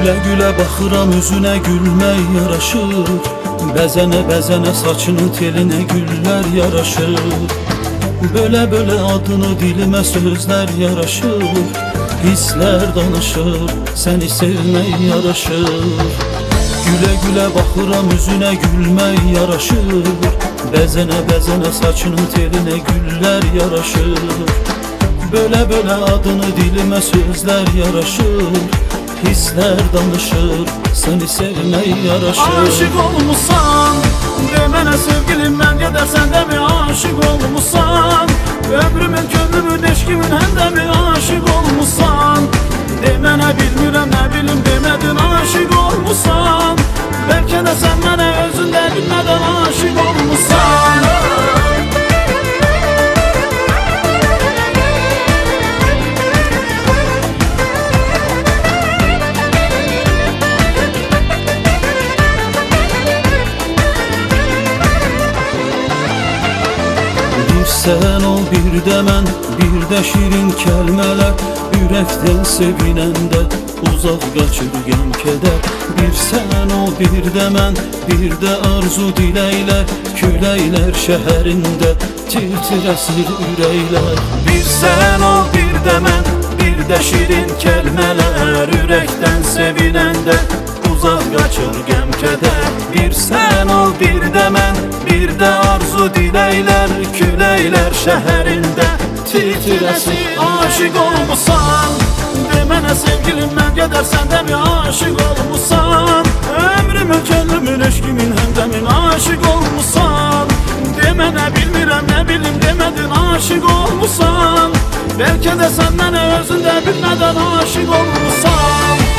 Gülə gülə baxıram üzünə gülmək yaraşır. Bəzənə bəzənə saçının telinə güllər yaraşır. Böyle böyle adını dilime sözler yaraşır. Hisler danışır Seni sevmək yaraşır. Güle güle baxıram üzünə gülmək yaraşır. Bəzənə bəzənə saçının telinə güllər yaraşır. Böyle böyle adını dilime sözler yaraşır Hisler danışır Seni sevmək yaraşır. Aşık olmuşsan Demene sevgilim ben gidersen de mi aşık olmuşsan? Ömrümün gönlümün eşkimin hem de mi aşık olmuşsan? Demene bilmirəm ne bilim demedin aşık olmuşsan? Belki de sen bana özünde bilmeden aşık sen ol bir de mən Bir də şirin kəlmələr Ürəkdən sevinəndə Uzaq qaçır qəm kədər Bir sən ol bir də mən Bir də arzu diləklər Küləklər şəhərində Tir-tir əsir ürəklər Bir sen ol bir de ben Bir de şirin kelimeler. Yürekten sevinende Uzak kaçır gem keder. Bir sen ol bir de arzu dileyler Küleyler şehirinde Titresin aşık olmuşsan Demene sevgilim ben gidersen de mi aşık olmuşsan? Ömrümün gönlümün eşkimin mi aşık olmuşsan Demene bilmirəm ne bilim demedin aşık olmuşsan. Belki de senden özünde bilmeden aşık olmuşsan